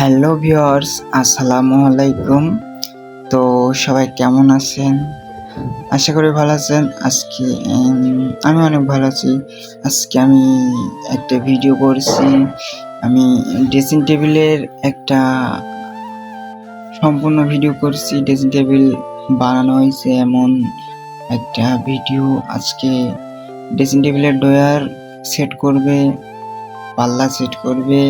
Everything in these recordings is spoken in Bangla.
হ্যালো ভিওর্স আসসালামু আলাইকুম। তো সবাই কেমন আছেন? আশা করি ভালো আছেন। আজকে আমি অনেক ভালো আছি। আজকে আমি একটা ভিডিও করছি। আমি ড্রেসিং টেবিলের একটা সম্পূর্ণ ভিডিও করছি। ড্রেসিং টেবিল বানানো হয়েছে এমন একটা ভিডিও। আজকে ড্রেসিং টেবিলের ডয়ার সেট করবে, পাল্লা সেট করবে।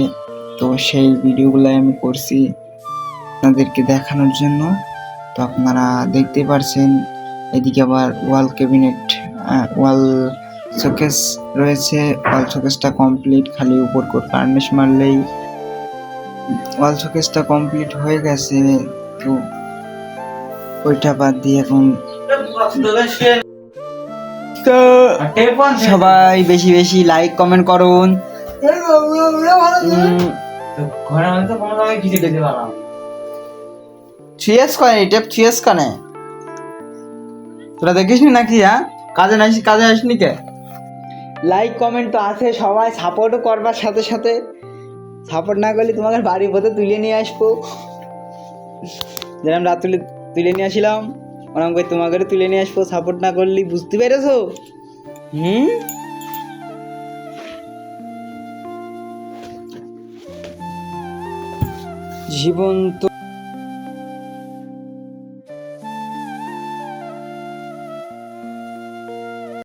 তো সেই ভিডিওগুলো আমি করছি আপনাদেরকে দেখানোর জন্য। তো আপনারা দেখতে পারছেন, এদিকে আবার ওয়াল ক্যাবিনেট ওয়াল শোকেস রয়েছে। ওয়াল শোকেসটা কমপ্লিট, খালি উপর করে কার্নিশ মারলেই। ওয়াল শোকেসটা কমপ্লিট হয়ে গেছে, তো ওইটা বাদ দিয়ে এখন তো সবাই বেশি বেশি লাইক কমেন্ট করুন। উম, ঘরের মধ্যে কোনো জায়গায় কিছু দেখতে পারলাম থ্রিএস কয় এটা থ্রিএস কানে? তোরা দেখিস নি নাকি হ্যাঁ? কাজে নাইস কাজে আসনি কে? লাইক কমেন্ট তো আছে সবাই সাপোর্টও করবার সাথে সাথে। সাপোর্ট না করলে তোমাকে বাড়ির পথে তুলে নিয়ে আসব। যেরকম রাত তুলে তুলে নিয়ে আসিলাম ওরকম করে তোমাকে তুলে নিয়ে আসব সাপোর্ট না করলে বুঝতে পেরেছ? হুম? জীবন তো